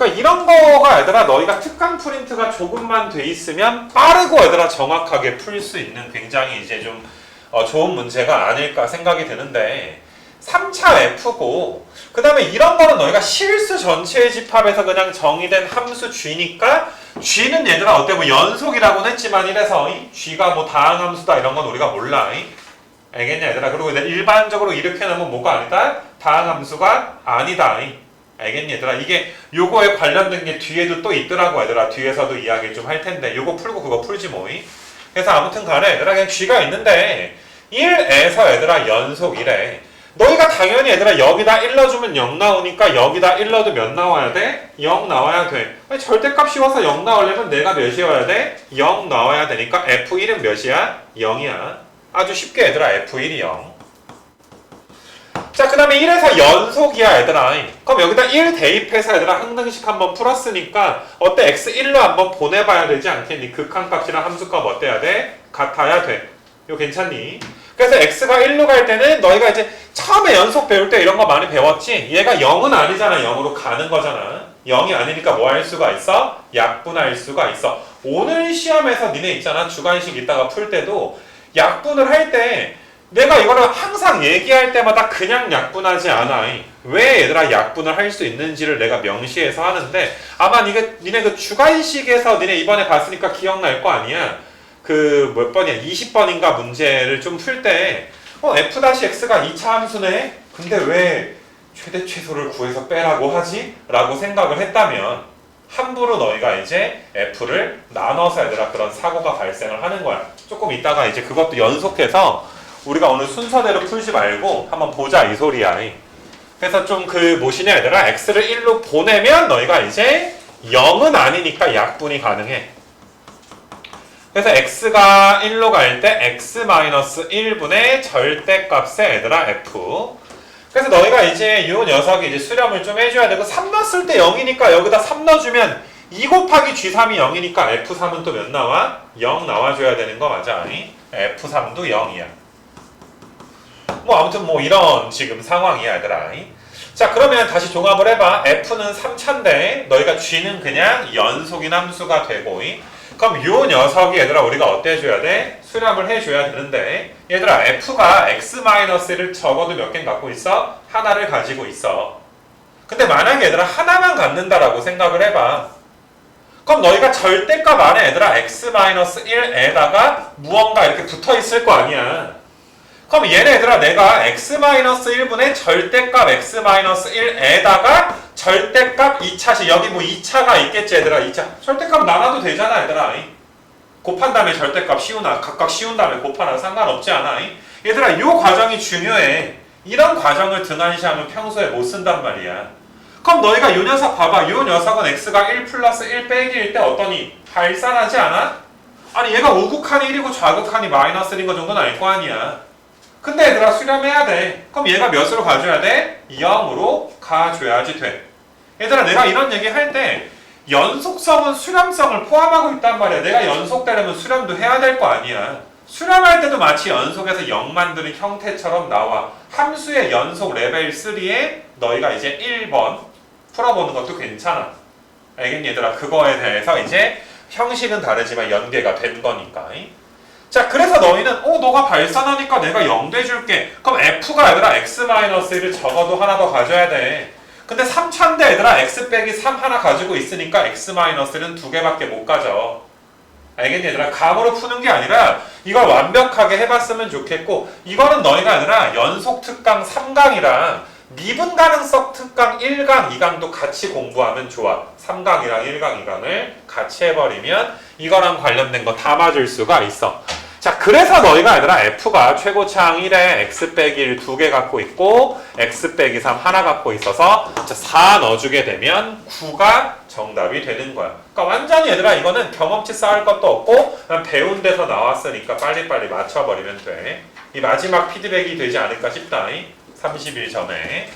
그러니까 이런 거가 얘들아 너희가 특강 프린트가 조금만 돼 있으면 빠르고 얘들아 정확하게 풀 수 있는 굉장히 이제 좀 어, 좋은 문제가 아닐까 생각이 드는데 3차 F고 그 다음에 이런 거는 너희가 실수 전체의 집합에서 그냥 정의된 함수 G니까 G는 얘들아 어때 뭐 연속이라고는 했지만 이래서 이 G가 뭐 다항 함수다 이런 건 우리가 몰라 이? 알겠냐 얘들아 그리고 일반적으로 이렇게 나면 뭐가 아니다 다항 함수가 아니다 이? 알겠니? 얘들아 이게 요거에 관련된 게 뒤에도 또 있더라고 얘들아. 뒤에서도 이야기 좀 할 텐데. 요거 풀고 그거 풀지 뭐이. 그래서 아무튼 간에 얘들아 그냥 G가 있는데 1에서 얘들아 연속 1에. 너희가 당연히 얘들아 여기다 1 넣어주면 0 나오니까 여기다 1 넣어도 몇 나와야 돼? 0 나와야 돼. 아니, 절대값 씌워서 0 나오려면 내가 몇이어야 돼? 0 나와야 되니까 F1은 몇이야? 0이야. 아주 쉽게 얘들아 F1이 0 자, 그 다음에 1에서 연속이야, 얘들아. 그럼 여기다 1 대입해서 얘들아 항등식 한번 풀었으니까 어때? x1로 한번 보내봐야 되지 않겠니? 극한값이랑 함수값 어때야 돼? 같아야 돼. 이거 괜찮니? 그래서 x가 1로 갈 때는 너희가 이제 처음에 연속 배울 때 이런 거 많이 배웠지? 얘가 0은 아니잖아. 0으로 가는 거잖아. 0이 아니니까 뭐 할 수가 있어? 약분할 수가 있어. 오늘 시험에서 니네 있잖아. 주관식 있다가 풀 때도 약분을 할때 내가 이거를 항상 얘기할 때마다 그냥 약분하지 않아. 왜 얘들아 약분을 할 수 있는지를 내가 명시해서 하는데 아마 니네, 니네 그 주관식에서 니네 이번에 봤으니까 기억날 거 아니야. 그 몇 번이야? 20번인가 문제를 좀 풀 때 어, f-x가 2차 함수네? 근데 왜 최대 최소를 구해서 빼라고 하지? 라고 생각을 했다면 함부로 너희가 이제 f를 나눠서 얘들아 그런 사고가 발생을 하는 거야. 조금 이따가 이제 그것도 연속해서 우리가 오늘 순서대로 풀지 말고 한번 보자 이 소리야. 그래서 좀그 뭐시냐 얘들아 x를 1로 보내면 너희가 이제 0은 아니니까 약분이 가능해. 그래서 x가 1로 갈 때 x-1분의 절대값의 얘들아 f 그래서 너희가 이제 이 녀석이 이제 수렴을 좀 해줘야 되고 3 넣었을 때 0이니까 여기다 3 넣어주면 2 곱하기 g3이 0이니까 f3은 또 몇 나와? 0 나와줘야 되는 거 맞아? f3도 0이야 뭐 아무튼 뭐 이런 지금 상황이야 얘들아. 자 그러면 다시 종합을 해봐. F는 3차인데 너희가 g는 그냥 연속인 함수가 되고 그럼 요 녀석이 얘들아 우리가 어때 해줘야 돼? 수렴을 해줘야 되는데 얘들아 f가 x-를 적어도 몇개 갖고 있어? 하나를 가지고 있어. 근데 만약에 얘들아 하나만 갖는다라고 생각을 해봐. 그럼 너희가 절대값 안에 얘들아 x-1에다가 무언가 이렇게 붙어 있을 거 아니야 그럼 얘네들아 내가 x-1분의 절대값 x-1에다가 절대값 2차시 여기 뭐 2차가 있겠지 얘들아 2차. 절대값 나눠도 되잖아 얘들아 곱한 다음에 절대값 씌우나 각각 씌운 다음에 곱하나 상관없지 않아 얘들아 이 과정이 중요해. 이런 과정을 등한시하면 평소에 못 쓴단 말이야. 그럼 너희가 이 녀석 봐봐. 이 녀석은 x가 1 플러스 1 빼기일 때 어떠니? 발산하지 않아? 아니 얘가 우극한이 1이고 좌극한이 마이너스 1인 거 정도는 알 거 아니야 근데 얘들아 수렴해야 돼. 그럼 얘가 몇으로 가줘야 돼? 0으로 가줘야지 돼. 얘들아 내가 이런 얘기 할 때 연속성은 수렴성을 포함하고 있단 말이야. 내가 연속되려면 수렴도 해야 될 거 아니야. 수렴할 때도 마치 연속에서 0 만드는 형태처럼 나와. 함수의 연속 레벨 3에 너희가 이제 1번 풀어보는 것도 괜찮아. 알겠니 얘들아? 그거에 대해서 이제 형식은 다르지만 연계가 된 거니까. 자, 그래서 너희는 어, 너가 발산하니까 내가 0 돼줄게. 그럼 f가 얘들아 x-1을 적어도 하나 더 가져야 돼. 근데 3차인데 얘들아 x 빼기 3 하나 가지고 있으니까 x-는 두 개밖에 못 가져. 알겠니 얘들아? 감으로 푸는 게 아니라 이걸 완벽하게 해봤으면 좋겠고 이거는 너희가 아니라 연속 특강 3강이랑 미분 가능성 특강 1강, 2강도 같이 공부하면 좋아. 3강이랑 1강, 2강을 같이 해버리면 이거랑 관련된 거 다 맞을 수가 있어. 자, 그래서 너희가 얘들아 F가 최고차항 1에 X 빼기 1 두 개 갖고 있고 X 빼기 3 하나 갖고 있어서 4 넣어주게 되면 9가 정답이 되는 거야. 그러니까 완전히 얘들아 이거는 경험치 쌓을 것도 없고 그냥 배운 데서 나왔으니까 빨리빨리 맞춰버리면 돼. 이 마지막 피드백이 되지 않을까 싶다. 30일 전에.